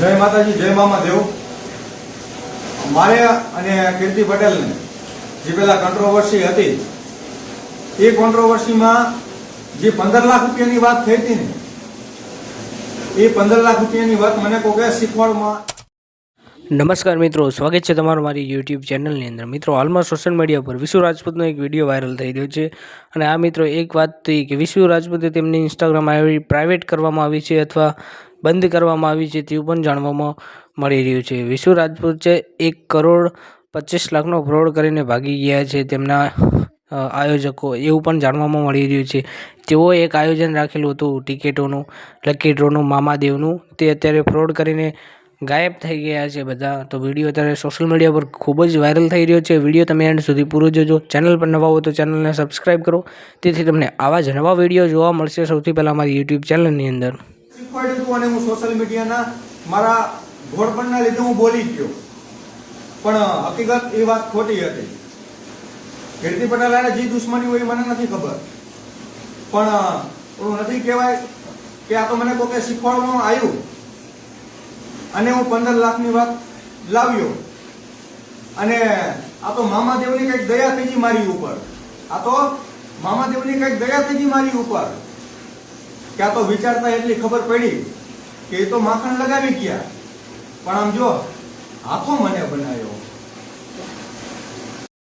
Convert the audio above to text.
જય માતાજી, જય મામા દેવ. મારે અને કીર્તિ પટેલને જે પેલા કોન્ટ્રોવર્સી હતી, એ કોન્ટ્રોવર્સીમાં જે પંદર લાખ રૂપિયાની વાત થઈ હતી ને, એ પંદર લાખ રૂપિયાની વાત મને કોકે શીખવાડમાં. નમસ્કાર મિત્રો, સ્વાગત છે તમારું મારી યુટ્યુબ ચેનલની અંદર. મિત્રો, હાલમાં સોશિયલ મીડિયા પર વિશ્વ રાજપૂતનો એક વીડિયો વાયરલ થઈ રહ્યો છે. અને આ મિત્રો એક વાત થઈ કે વિશ્વ રાજપૂતે તેમની ઇન્સ્ટાગ્રામ આવી પ્રાઇવેટ કરવામાં આવી છે અથવા બંધ કરવામાં આવી છે તેવું પણ જાણવામાં મળી રહ્યું છે. વિશ્વ રાજપૂત છે, એક કરોડ પચીસ લાખનો ફ્રોડ કરીને ભાગી ગયા છે તેમના આયોજકો એવું પણ જાણવામાં મળી રહ્યું છે. તેઓ એક આયોજન રાખેલું હતું, ટિકિટોનું, લકી ડ્રોનું, મામાદેવનું. તે અત્યારે ફ્રોડ કરીને ગાયબ થઈ ગયા છે બધા. તો વીડિયો અત્યારે સોશિયલ મીડિયા પર ખૂબ જ વાયરલ થઈ રહ્યો છે. વીડિયો તમે એન્ડ સુધી પૂરો જોજો. ચેનલ પર નવા હો તો ચેનલને સબસ્ક્રાઈબ કરો. તેથી તમને આવા જ નવા વીડિયો જોવા મળશે સૌથી પહેલાં મારી યુટ્યુબ ચેનલની અંદર. શીખવાડ્યું હતું અને હું સોશિયલ મીડિયાના મારા ઘોડપણના લીધે હું બોલી ગયો. પણ હકીકત એ વાત ખોટી હતી. કીર્તિ પટેલ જે દુશ્મની હોય એ મને નથી ખબર. પણ એવું નથી કહેવાય કે આ તો મને કોકે શીખવાડવામાં આવ્યું. અને હું પંદર લાખની વાત લાવ્યો. અને આ તો મામાદેવની કંઈક દયા થઈ ગઈ મારી ઉપર. આ તો મામાદેવની કંઈક દયા થઈ ગઈ મારી ઉપર. કે આ તો વિચારતા એટલી ખબર પડી કે એ તો માખણ લગાવી ગયા. પણ આમ જો હાથો મને બનાવ્યો.